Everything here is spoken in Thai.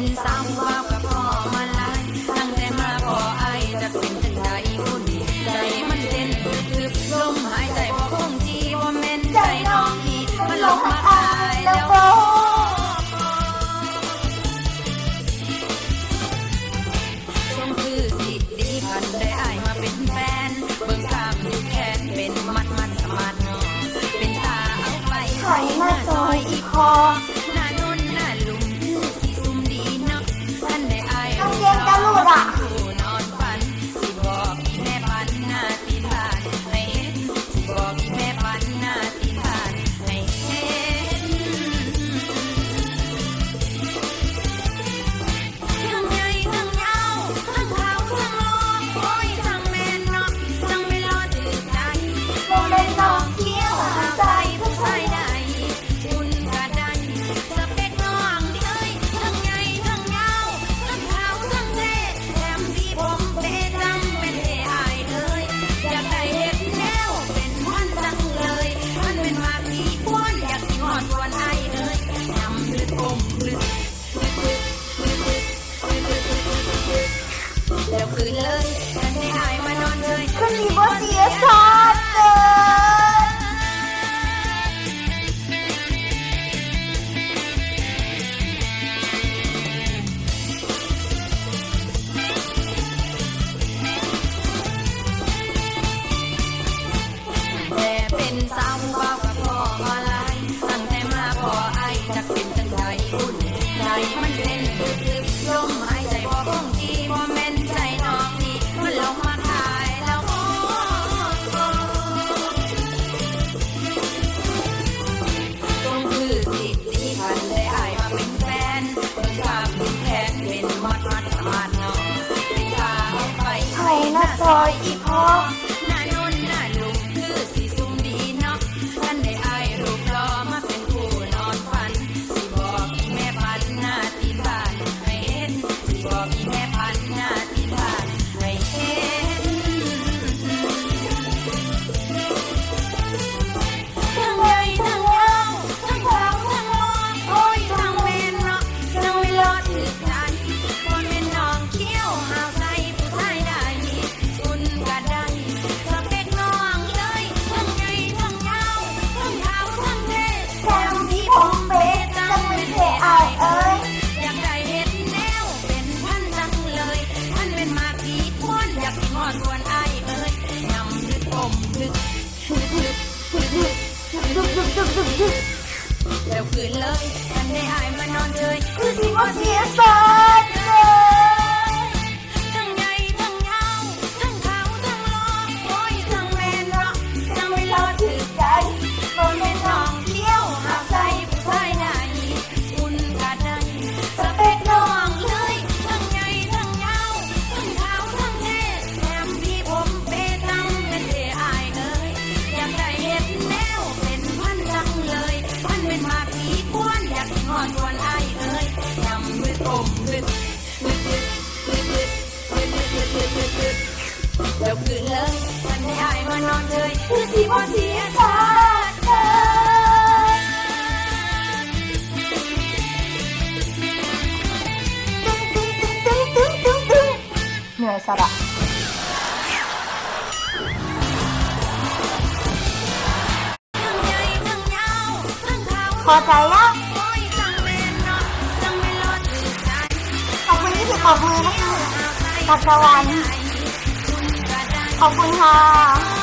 เป็สามวากับพ่อมาลาตั้งแต่มาพ่อไอจะเป็นจังใด้นี้ใจมันเต้นตึกลมหายใจบ่งจีบ่แมนใจน้องอีมัลงมาตายแล้วบ่ชมคือสิดีพันได้อายมาเป็นแฟนเบิ่งกล้ามแขนเป็นมัดมัดสมัดเป็นตาาไมาซอยอีพอ สาวผู้ากับพ่อมาลายตั้งแต่มาพ่อไอจักเป็นจังใดบุญใจมันเต้นตึกตึกลมหายใจบ่คงที่บ่แม่นใจน้องนี่มันลงมาทายแล้วโอ้ตรงคือสิดีพันได้อมาเป็นแฟนเบิ่งภาพเแผนเป็นมัดมัดมานอนพาเหน้าซอยอีพ่อ gửi lời. Thằng này ai mà non chơi cứ xin bác sĩ บ่เสียชาตินเหนื่อสระพอใจยังขอบคุณที่ถูกปรบมือนะคะกับสวรรค์ขอบคุณค่ะ